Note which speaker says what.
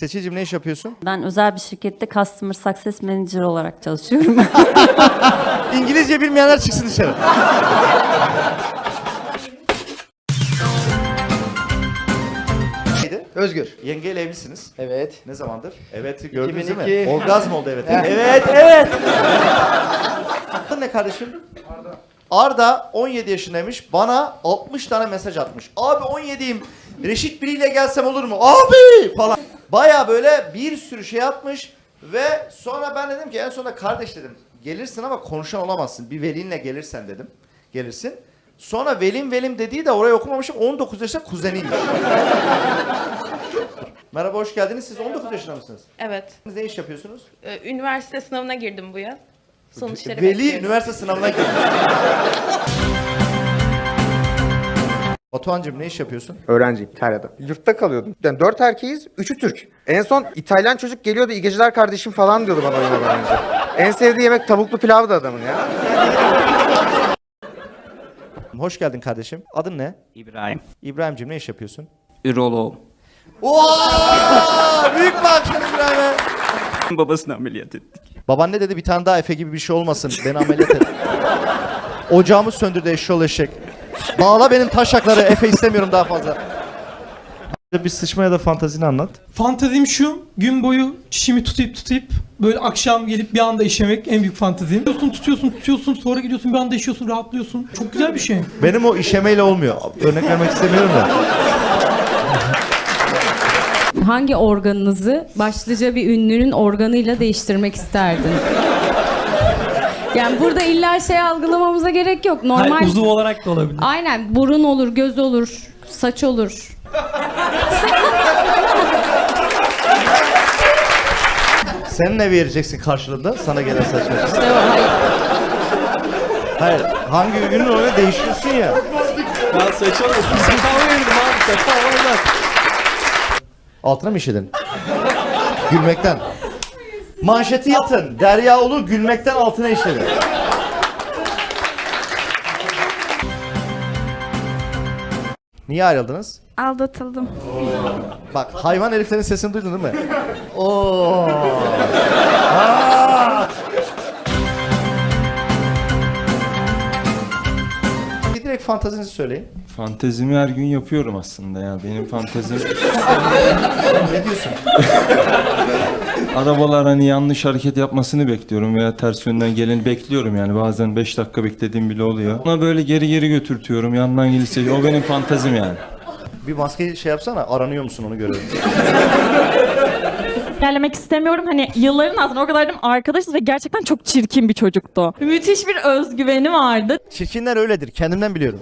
Speaker 1: Seçicim ne iş yapıyorsun?
Speaker 2: Ben özel bir şirkette Customer Success Manager olarak çalışıyorum.
Speaker 1: İngilizce bilmeyenler çıksın dışarı. Neydi?
Speaker 3: Özgür.
Speaker 1: Yengeyle evlisiniz.
Speaker 3: Evet.
Speaker 1: Ne zamandır? Evet gördünüz
Speaker 3: 2002.
Speaker 1: değil mi? Orgazm oldu evet. evet evet. Adın ne kardeşim? Arda. Arda 17 yaşındaymış. Bana 60 tane mesaj atmış. Abi 17'yim. Reşit biriyle gelsem olur mu? Abi falan. Baya böyle bir sürü şey atmış. Ve sonra ben dedim ki en sonunda kardeş dedim. Gelirsin ama konuşan olamazsın. Bir velinle gelirsen dedim. Gelirsin. Sonra velim velim dediği de oraya okumamışım. 19 yaşında kuzeniymiş. Merhaba hoş geldiniz. Siz 19 yaşında mısınız?
Speaker 4: Evet.
Speaker 1: Siz ne iş yapıyorsunuz?
Speaker 4: Ee, Üniversite sınavına girdim bu yıl. Sonuçları
Speaker 1: Veli
Speaker 4: bekliyorum.
Speaker 1: üniversite sınavına girdi. Batuhan'cığım ne iş yapıyorsun?
Speaker 3: Öğrenciyim İtalya'da. Yurtta kalıyordum. Yani dört erkeğiz, üçü Türk. En son İtalyan çocuk geliyordu, iyi geceler kardeşim falan diyordu bana uyumadan önce. En sevdiği yemek tavuklu pilavdı adamın ya.
Speaker 1: Hoş geldin kardeşim. Adın ne?
Speaker 5: İbrahim.
Speaker 1: İbrahim'cim ne iş yapıyorsun?
Speaker 5: Üroloğum.
Speaker 1: Oha! Büyük alkış İbrahim'e.
Speaker 5: Babasını ameliyat ettik.
Speaker 1: Baban ne dedi? Bir tane daha Efe gibi bir şey olmasın. Beni ameliyat et. Ocağımı söndürdü eşşoğlu eşek. Bağla benim taşakları. Efe istemiyorum daha fazla. Bir sıçma ya da fantazini anlat.
Speaker 6: Fantezim şu, gün boyu çişimi tutayıp tutayıp böyle akşam gelip bir anda işemek en büyük fantezim. Tutuyorsun, tutuyorsun, tutuyorsun, sonra gidiyorsun bir anda işiyorsun, rahatlıyorsun. Çok güzel bir şey.
Speaker 1: Benim o işemeyle olmuyor. Örnek vermek istemiyorum da.
Speaker 7: Hangi organınızı başlıca bir ünlünün organıyla değiştirmek isterdin? Yani burada illa şey algılamamıza gerek yok. Normal.
Speaker 6: Hayır, uzuv olarak da olabilir.
Speaker 7: Aynen burun olur, göz olur, saç olur.
Speaker 1: Sen ne vereceksin karşılığında? Sana gelen saçma.
Speaker 7: İşte o, hayır.
Speaker 1: Hayır. Hangi ürünün oraya değişiyorsun ya.
Speaker 6: Ben saç olmadım. Sakal verirdim abi, sakal olmaz.
Speaker 1: Altına mı işedin? Gülmekten. Manşeti yatın. Derya Ulu gülmekten altına işedi. Niye ayrıldınız?
Speaker 8: Aldatıldım.
Speaker 1: Bak hayvan heriflerin sesini duydun değil mi? Oo. Aa! Bir direkt fantazinizi söyleyin.
Speaker 9: Fantezimi her gün yapıyorum aslında ya. Benim fantezim
Speaker 1: Ne diyorsun?
Speaker 9: arabalar hani yanlış hareket yapmasını bekliyorum veya ters yönden geleni bekliyorum yani. Bazen 5 dakika beklediğim bile oluyor. Ona böyle geri geri götürtüyorum. Yandan gelirse o benim fantezim yani.
Speaker 1: Bir maskeyi şey yapsana aranıyor musun onu görelim.
Speaker 8: İlerlemek istemiyorum. Hani yılların altında o kadar dedim arkadaşız ve gerçekten çok çirkin bir çocuktu. Müthiş bir özgüveni vardı.
Speaker 1: Çirkinler öyledir kendimden biliyorum.